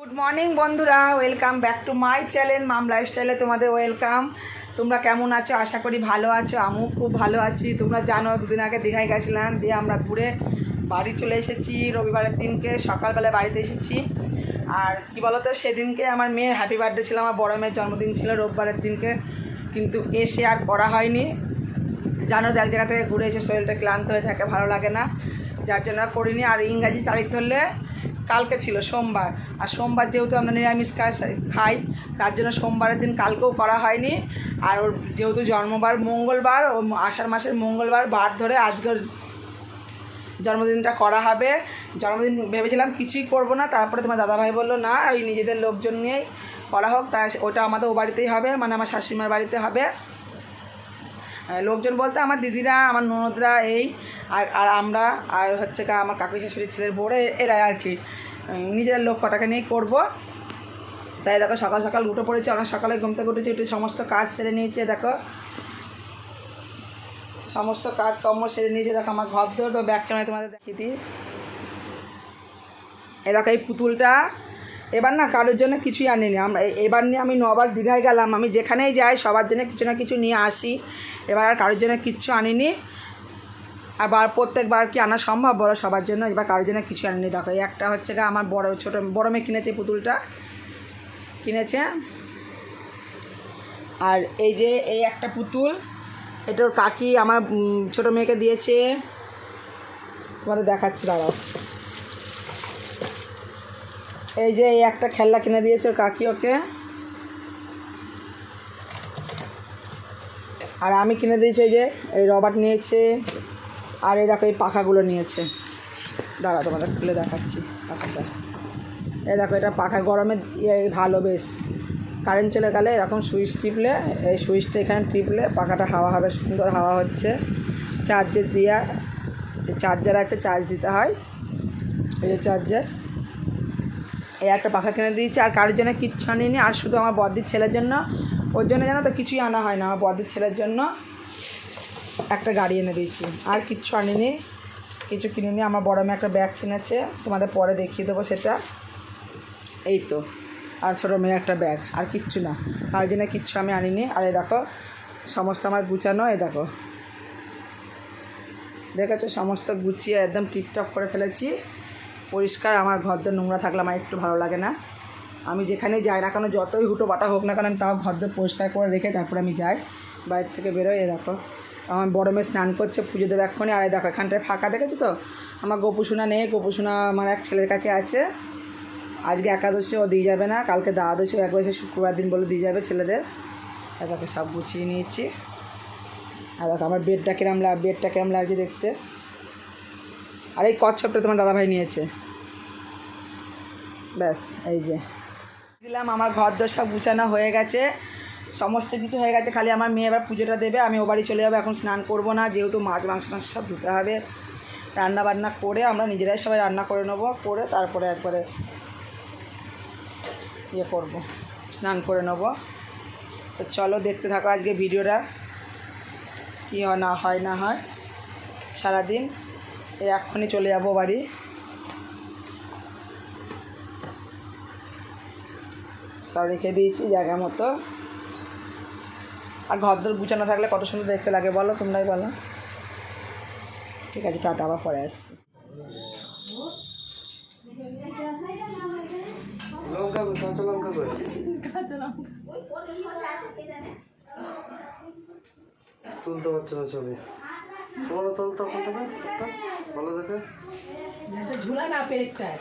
Good morning বন্ধুরা। Welcome back to my channel mom লাইফস্টাইলে তোমাদের ওয়েলকাম তোমরা কেমন আছো? আশা করি ভালো আছো। আমিও খুব ভালো আছি। তোমরা জানো, দুদিন আগে দীঘায় গেছিলাম, দিয়ে আমরা ঘুরে বাড়ি চলে এসেছি রবিবারের দিনকে। সকালবেলা বাড়িতে এসেছি। আর কি বলতো, সেদিনকে আমার মেয়ের হ্যাপি বার্থডে ছিল, আমার বড় মেয়ের জন্মদিন ছিল রোববারের দিনকে। কিন্তু এসে আর করা হয়নি। জানো এক জায়গা থেকে ঘুরে এসে শরীরটা ক্লান্ত হয়ে থাকে, ভালো লাগে না। যার জন্য করিনি। আর ইংরাজি তারিখ ধরলে কালকে ছিল, সোমবার। আর সোমবার যেহেতু আমরা নিরামিষ খাই, তার জন্য সোমবারের দিন কালকেও করা হয়নি। আর ওর যেহেতু জন্মবার মঙ্গলবার, ও আষাঢ় মাসের মঙ্গলবার, বার ধরে আজকের জন্মদিনটা করা হবে। জন্মদিন ভেবেছিলাম কিছুই করব না, তারপরে তোমার দাদাভাই বলল, না ওই নিজেদের লোকজন নিয়েই করা হোক। তা ওটা আমাদের ও বাড়িতেই হবে মানে আমার শাশুড়িমার বাড়িতে হবে। লোকজন বলতে আমার দিদিরা, আমার ননদরা, এই, আর আর আমরা, আর হচ্ছে কা আমার কাকু শাশুড়ির ছেলের বড় এরাই আর কি। নিজেদের লোক কটাকে নিয়ে করব। তাই দেখো, সকাল সকাল উঠে পড়েছে, অনেক সকালে ঘুম থেকে উঠেছি, উঠে সমস্ত কাজ সেরে নিয়েছে, দেখো। সমস্ত কাজ কর্ম সেরে নিয়েছে, দেখো আমার ঘর ধরে তো ব্যাগ কেন তোমাদের দেখিয়ে দিই। এ দেখো এই পুতুলটা। এবার না কারোর জন্য কিছুই আনিনি। আমরা এবার নিয়ে আমি নবার দীঘায় গেলাম। আমি যেখানেই যাই, সবার জন্য কিছু না কিছু নিয়ে আসি। এবার আর কারোর জন্য কিচ্ছু আনিনি। আবার প্রত্যেকবার কি আনা সম্ভব? বড় সবার জন্য এবার কারোর জন্য কিছু আনিনি। দেখো, একটা হচ্ছে গা আমার বড়, ছোটো, বড় মেয়ে কিনেছে পুতুলটা। কিনেছে। আর এই যে এই একটা পুতুল এটার কাকি আমার ছোটো মেয়েকে দিয়েছে। তোমাদের দেখাচ্ছি, দাঁড়াও। এই যে এই একটা খেলনা কিনে দিয়েছে কাকি ওকে। আর আমি কিনে দিয়েছি এই যে, এই রবার্ট নিয়েছে, আর এই দেখো এই পাখাগুলো নিয়েছে। দাঁড়া, তোমাদের খুলে দেখাচ্ছি পাখাটা। এই দেখো, এটা পাখা গরমে ইয়ে ভালো বেশ। কারেন্ট চলে গেলে এরকম সুইচ টিপলে, এই সুইচটা এখানে টিপলে পাখাটা হাওয়া হবে, সুন্দর হাওয়া হচ্ছে। চার্জের দিয়া চার্জার আছে চার্জ দিতে হয়। এই যে চার্জার এই একটা পাখা কিনে দিয়েছি, আর কারোর জন্য কিচ্ছু আনিনি, আর শুধু আমার বদ্দির ছেলের জন্য। ওর জন্য জানো তো কিছুই আনা হয় না, আমার বদ্দির ছেলের জন্য একটা গাড়ি এনে দিয়েছি। আর কিচ্ছু আনিনি, কিছু কিনিনি, আমার বড় মেয়ে একটা ব্যাগ কিনেছে, তোমাদের পরে দেখিয়ে দেবো সেটা। এই তো, আর ছোটো মেয়ে একটা ব্যাগ, আর কিচ্ছু না, কারোর জন্য কিচ্ছু আমি আনিনি। আর এই দেখো, সমস্ত আমার গুছানো, এই দেখো। দেখেছ, সমস্ত গুছিয়ে একদম টিপটপ করে ফেলেছি। পরিষ্কার, আমার ঘর দর নোংরা থাকলে আমার একটু ভালো লাগে না। আমি যেখানে যাই না কেন, যতই হুটো বাটা হোক না কেন, আমি তাও ঘর দর পরিষ্কার করে রেখে তারপরে আমি যাই। বাইরে থেকে বেরোই এ দেখো। আমার বড় মেয়ে স্নান করছে, পুজো দেবে এক্ষুনি। আর দেখো, এখানটায় ফাঁকা দেখেছ তো? আমার গোপুসোনা নেই, গোপুসোনা আমার এক ছেলের কাছে আছে। আজকে একাদশী, ও দিয়ে যাবে না। কালকে দ্বাদশী একবার শুক্রবার দিন বলে দিয়ে যাবে ছেলেদের। দেখো সব গুছিয়ে নিয়েছি। আর দেখো, আমার বেডটা কিরম লাগ বেডটা কিরম লাগছে দেখতে। আর এই কচ্ছপটা তোমার দাদাভাই নিয়েছে। ব্যাস, এই যে। দিলাম, আমার ঘর দর সব গুছানো হয়ে গেছে। সমস্ত কিছু হয়ে গেছে, খালি আমার মেয়ে এবার পুজোটা দেবে, আমি ও বাড়ি চলে যাব, এখন স্নান করব না, যেহেতু মাছ, মাংস মাংস সব ধুতে হবে। রান্না বান্না করে আমরা নিজেরাই সবাই রান্না করে নেব, করে তারপরে একবারে ইয়ে করব, স্নান করে নেব। তো চলো দেখতে থাকো আজকে ভিডিওটা, কী হয়, না হয় না হয়, সারাদিন। এই এক্ষুনি চলে যাব বাড়ি। সব রেখে দিয়েছি জায়গা মতো। আর ঘর দর গুছানো থাকলে কত সুন্দর দেখতে লাগে বলো তোমরাই বলো। ঠিক আছে টাটা আবার পরে আসছি। লঙ্কা কই কাঁচা লঙ্কা তুলতে পারছে না ছবি। তোমরা তুলতে কোনটা না? একটা দেখো। ঝুলা না পেরেকটায়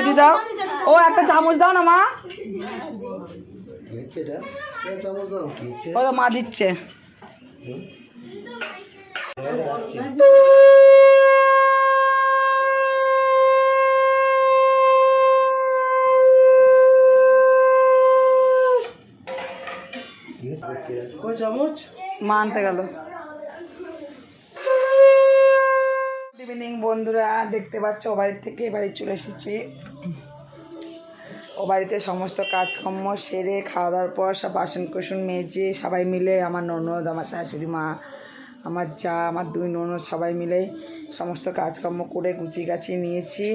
বৌদি দাও। ও একটা চামচ দাও না মা। ও মা দিচ্ছে। চামচ? মা আনতে ইভিনিং বন্ধুরা। দেখতে পাচ্ছ বাড়ির থেকে বাড়ি চলে এসেছি। ও বাড়িতে সমস্ত কাজকর্ম সেরে খাওয়া দাওয়ার পর সব বাসন কুসন মেজে সবাই মিলে আমার ননদ, আমার শাশুড়ি মা, আমার যা, আমার দুই ননদ সবাই মিলে সমস্ত কাজকর্ম করে গুছিয়ে গাছিয়ে নিয়েছি।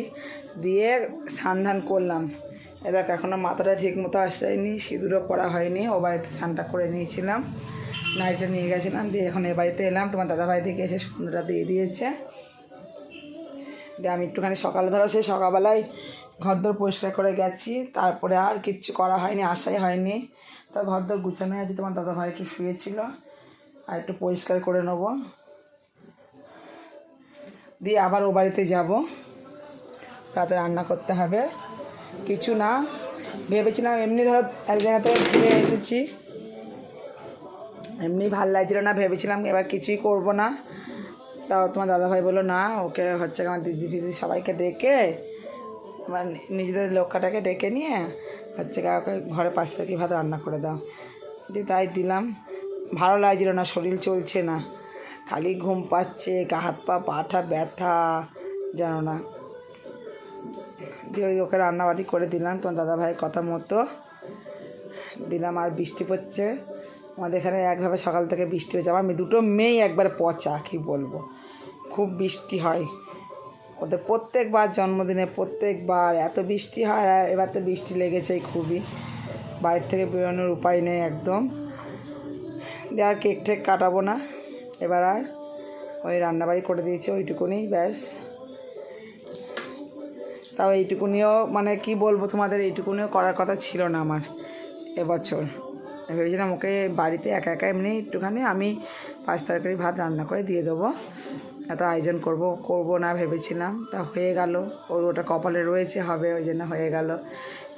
দিয়ে স্নান করলাম। এবার এখনও মাথাটা ঠিক মতো আসায়নি সিঁদুরও করা হয়নি, ও বাড়িতে স্নানটা করে নিয়েছিলাম। নাইটে নিয়ে গেছিলাম, দিয়ে এখন এ বাড়িতে এলাম। তোমার দাদাভাই থেকে এসে সুন্দরটা দিয়ে দিয়েছে। দিয়ে আমি একটুখানি সকালে, ধরো সেই সকালবেলায় ঘরদোর পরিষ্কার করে গেছি, তারপরে আর কিচ্ছু করা হয়নি আসাই হয়নি। তা ঘরদোর গুছানো আছে, তোমার দাদা ভাই একটু শুয়েছিল, আর একটু পরিষ্কার করে নেব। দিয়ে আবার ও বাড়িতে যাব, রাতে রান্না করতে হবে। কিছু না, ভেবেছিলাম এমনি ধরো এক জায়গা থেকে ঘুরে এসেছি। এমনি ভালো লাগছিল না, ভেবেছিলাম এবার কিছুই করব না। তাও তোমার দাদাভাই বলল, না, ওকে হচ্ছে আমার দিদি ফিদি সবাইকে ডেকে আমার নিজেদের লক্ষ্যটাকে ডেকে নিয়ে হচ্ছে কাউকে ঘরে পাঁচ থেকে ভাত রান্না করে দাও। দিয়ে তাই দিলাম। ভালো লাগছিল না, শরীর চলছে না। খালি ঘুম পাচ্ছে, গা, হাত, পা পাঠা ব্যথা, জানো না। দিয়ে ওই ওকে রান্নাবাড়ি করে দিলাম, তোমার দাদাভাইয়ের কথা মতো। দিলাম আর বৃষ্টি পড়ছে। আমাদের এখানে একভাবে সকাল থেকে বৃষ্টি হয়েছে। আমার মেয়ে- দুটো মেয়েই একবার পচা, কী বলব? খুব বৃষ্টি হয়। ওদের প্রত্যেকবার জন্মদিনে প্রত্যেকবার এত বৃষ্টি হয় এবার তো বৃষ্টি লেগেছে খুবই। বাড়ির থেকে বেরোনোর উপায় নেই একদম। দিয়ে আর কেক টেক কাটাবো না। এবার আর ওই রান্নাবাড়ি করে দিয়েছে ওইটুকুনি, ব্যাস। তাও এইটুকুনিও মানে কি বলব তোমাদের, এইটুকুনিও করার কথা ছিল না আমার এবছর। ভেবেছিলাম ওকে বাড়িতে একা একা এমনি একটুখানি আমি পাঁচ তরকারি ভাত রান্না করে দিয়ে দেবো। এত আয়োজন করব করব না ভেবেছিলাম। তা হয়ে গেল। ওর ওটা কপালে রয়েছে, হবে, ওই জন্য হয়ে গেল।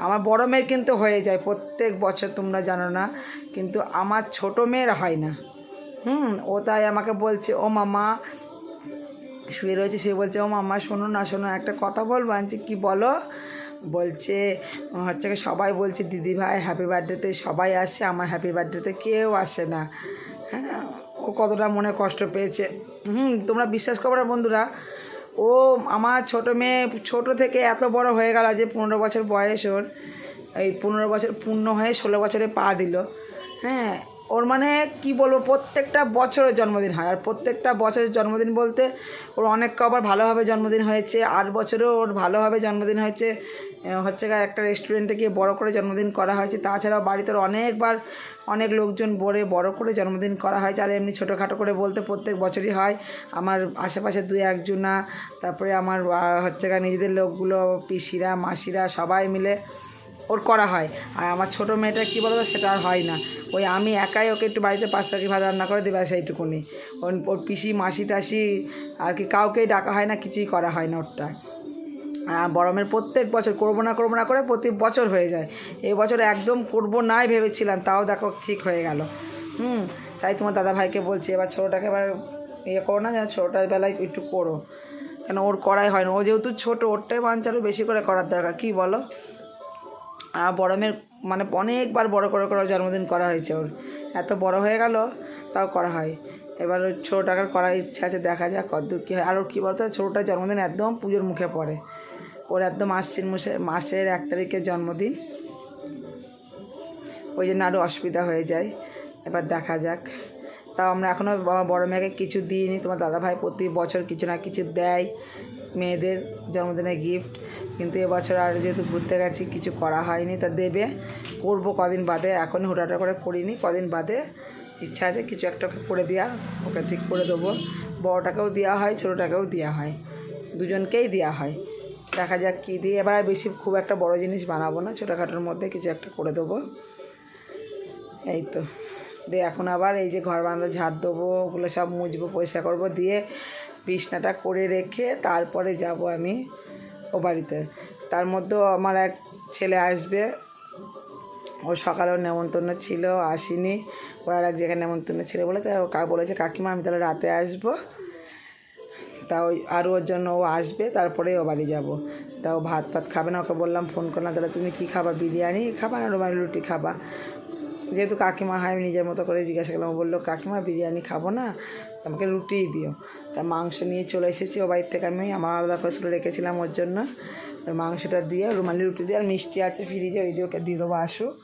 আমার বড় মেয়ের কিন্তু হয়ে যায়, প্রত্যেক বছর তোমরা জানো না, কিন্তু আমার ছোট মেয়ের হয় না। হুম, ও তাই আমাকে বলছে, ও মামা। শুয়ে রয়েছে সে বলছে, ও মামা, শোনো না, শোনো একটা কথা বলব। আনছি কি বলো? বলছে, হচ্ছে সবাই বলছে দিদি ভাই হ্যাপি বার্থডেতে সবাই আসে, আমার হ্যাপি বার্থডেতে কেউ আসে না। হ্যাঁ কতটা মনে কষ্ট পেয়েছে। হুম, তোমরা বিশ্বাস করো বন্ধুরা, ও আমার ছোট মেয়ে ছোট থেকে এত বড় হয়ে গেল যে পনেরো বছর বয়স ওর, এই পনেরো বছর পূর্ণ হয়ে ষোলো বছরে পা দিল। হ্যাঁ ওর মানে কি বলব, প্রত্যেকটা বছরের জন্মদিন হয়। আর প্রত্যেকটা বছরের জন্মদিন বলতে ওর অনেক কবার ভালোভাবে জন্মদিন হয়েছে, আট বছরেও ওর ভালোভাবে জন্মদিন হয়েছে। হচ্ছে একটা রেস্টুরেন্টে গিয়ে বড় করে জন্মদিন করা হয়েছে। তাছাড়াও বাড়িতে অনেকবার অনেক লোকজন বলে বড় করে জন্মদিন করা হয়েছে। আর এমনি ছোটোখাটো করে বলতে প্রত্যেক বছরই হয়। আমার আশেপাশে দুই একজনা, তারপরে আমার হচ্ছে নিজেদের লোকগুলো, পিসিরা, মাসিরা সবাই মিলে ওর করা হয়। আর আমার ছোটো মেয়েটা কী বলতো, সেটা আর হয় না। ওই আমি একাই ওকে একটু বাড়িতে পাঁচ টাকি ভাত রান্না করে দেবে সেইটুকুনি। ওর ওর পিসি, মাসি, টাসি আর কি কাউকেই ডাকা হয় না, কিছুই করা হয় না ওরটা। আর বরমের প্রত্যেক বছর, করব না করব না করে প্রতি বছর হয়ে যায়। এই বছর একদম করব নাই ভেবেছিলাম, তাও দেখো ঠিক হয়ে গেল। হুম, তাই তোমার দাদা ভাইকে বলছি, এবার ছোটোটাকে এবার ইয়ে করো না, যেন ছোটোটার বেলায় একটু করো। কেন ওর করাই হয় না, ও যেহেতু ছোটো, ওরটাই মাঞ্চ আরও বেশি করে করার দরকার, কী বলো? বড়মের মানে অনেকবার বড় করে করে জন্মদিন করা হয়েছে ওর। এত বড় হয়ে গেল, তাও করা হয়। এবার ছোটো টাকার করার ইচ্ছা আছে, দেখা যাক কতদূর কী হয়। আর ওর কী বলতো ছোটোটার জন্মদিন একদম পুজোর মুখে পড়ে। ওর একদম আশ্বিন মাসে, মাসের এক তারিখের জন্মদিন। ওই জন্য আরও অসুবিধা হয়ে যায়। এবার দেখা যাক। তাও আমরা এখনও বড় মেয়েকে কিছু দিইনি। তোমার দাদাভাই প্রতি বছর কিছু না কিছু দেয়। মেয়েদের জন্মদিনে গিফট কিন্তু এবছর আর যেহেতু ঘুরতে গেছি, কিছু করা হয়নি, তা দেবে। করব কদিন বাদে এখন হুটাটা করে করিনি। কদিন বাদে ইচ্ছা আছে কিছু একটা করে দেওয়া ওকে ঠিক করে দেবো। বড়টাকেও দেওয়া হয়, ছোটোটাকেও দেওয়া হয়। দুজনকেই দেওয়া হয়। দেখা যাক কী দিয়ে এবার বেশি খুব একটা বড় জিনিস বানাবো না, ছোটোখাটোর মধ্যে কিছু একটা করে দেবো। এই তো। দিয়ে এখন আবার এই যে ঘর বান্ধব ঝাড় দেবো, ওগুলো সব মুছবো, পরিষ্কার করব। দিয়ে বিছনাটা করে রেখে তারপরে যাব আমি ও বাড়িতে। তার মধ্যেও আমার এক ছেলে আসবে। ও সকালেও নেমন্তন্ন ছিল, আসিনি। ওর এক জায়গায় নেমন্তন্ন ছিল বলে তাই কা, বলেছে, কাকিমা, আমি তাহলে রাতে আসব। তা ওই আরও ওর জন্য ও আসবে, তারপরে ও বাড়ি যাব। তা ও ভাত ফাত খাবে না, ওকে বললাম, ফোন করলাম তাহলে তুমি কী খাবা, বিরিয়ানি খাবা না রুমালি রুটি খাবা? যেহেতু কাকিমা হয়, আমি নিজের মতো করে জিজ্ঞাসা করলাম বলল, কাকিমা, বিরিয়ানি খাব না, আমাকে রুটিই দিও। তা মাংস নিয়ে চলে এসেছি। ও বাড়ির থেকে আমি আমার আলাদা করে তুলে রেখেছিলাম ওর জন্য। তো মাংসটা দিয়ে, রুমালি রুটি দিয়ে আর মিষ্টি আছে ফ্রিজে ওই দিয়ে ওকে দিয়ে দেবো আসুক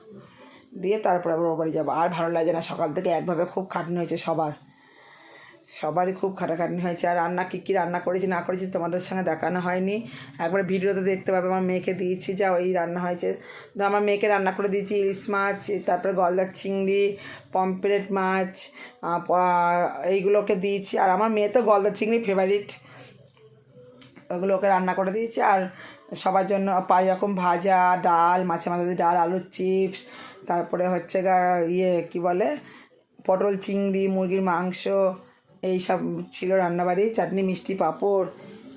দিয়ে তারপর আবার ও বাড়ি যাব। আর ভালো লাগে না সকাল থেকে, একভাবে খুব খাটনি হয়েছে সবার। সবারই খুব খাটাখাটনি হয়েছে। আর রান্না কী কী রান্না করেছি, না করেছি তোমাদের সঙ্গে দেখানো হয়নি। একবার ভিডিওতে দেখতে পাবে, আমার মেয়েকে দিয়েছি, যা ওই রান্না হয়েছে। তো আমার মেয়েকে রান্না করে দিয়েছি, ইলিশ মাছ, তারপরে গলদার চিংড়ি পম্পলেট মাছ এইগুলোকে দিয়েছি। আর আমার মেয়ে তো গলদার চিংড়ি ফেভারিট ওগুলো ওকে রান্না করে দিয়েছি। আর সবার জন্য পাঁচ রকম ভাজা, ডাল মাছে দিয়ে ডাল, আলুর চিপস, তারপরে হচ্ছে ইয়ে কি বলে, পটল চিংড়ি, মুরগির মাংস এই সব ছিল রান্নাবাড়ি, চাটনি, মিষ্টি, পাঁপড়,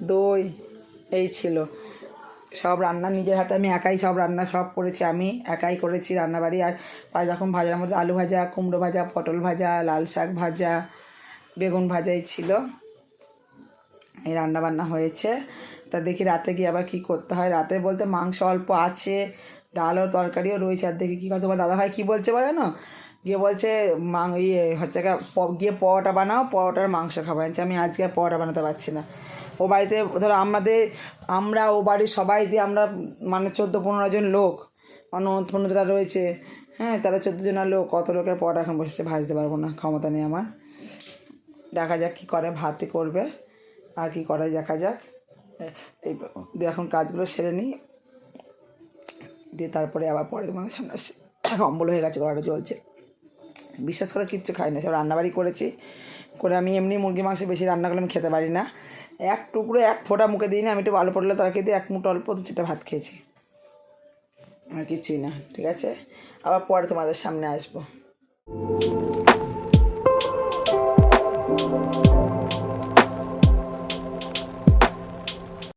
দই, এই ছিল। সব রান্না নিজের হাতে, আমি একাই সব রান্না সব করেছি, আমি একাই করেছি রান্নাবাড়ি। আর পাঁচ রকম ভাজার মধ্যে আলু ভাজা, কুমড়ো ভাজা, পটল ভাজা, লাল শাক ভাজা, বেগুন ভাজাই ছিল। এই রান্না বান্না হয়েছে। তা দেখি রাতে গিয়ে আবার কী করতে হয়? রাতে বলতে মাংস অল্প আছে ডাল ও তরকারিও রয়েছে। আর দেখি কী করে তোমার দাদা ভাই কী বলছে বলো না? গিয়ে বলছে, মাং ইয়ে হচ্ছে গিয়ে পরোটা বানাও, পরোটার মাংস খাব। আনছে আমি আজকে পরোটা বানাতে পারছি না। ও বাড়িতে, ধরো আমাদের, আমরা ও বাড়ির সবাই দিয়ে আমরা মানে চোদ্দ পনেরো জন লোক অন্য পনেরোটা রয়েছে হ্যাঁ তারা চোদ্দ জনের লোক কত লোকের পরোটা এখন বসেছে, ভাজতে পারব না, ক্ষমতা নেই আমার। দেখা যাক কী করে, ভাতে করবে, আর কি করা দেখা যাক। এই এখন কাজগুলো সেরে নিই দিয়ে তারপরে আবার পরে তোমাদের সামনে অম্বল হয়ে গেছে, গলাটা চলছে বিশ্বাস করে কিচ্ছু খাই না, সব রান্নাবাড়ি করেছি। করে আমি এমনি মুরগি মাংস বেশি রান্না করলে আমি খেতে পারি না। এক টুকরো, এক ফোঁটা মুখে দিই না, আমি একটু ভালো পড়লে তরকারি দিয়ে এক মুঠো অল্প দু চারটা ভাত খেয়েছি। আর কিছুই না, ঠিক আছে? আবার পরে তোমাদের সামনে আসব।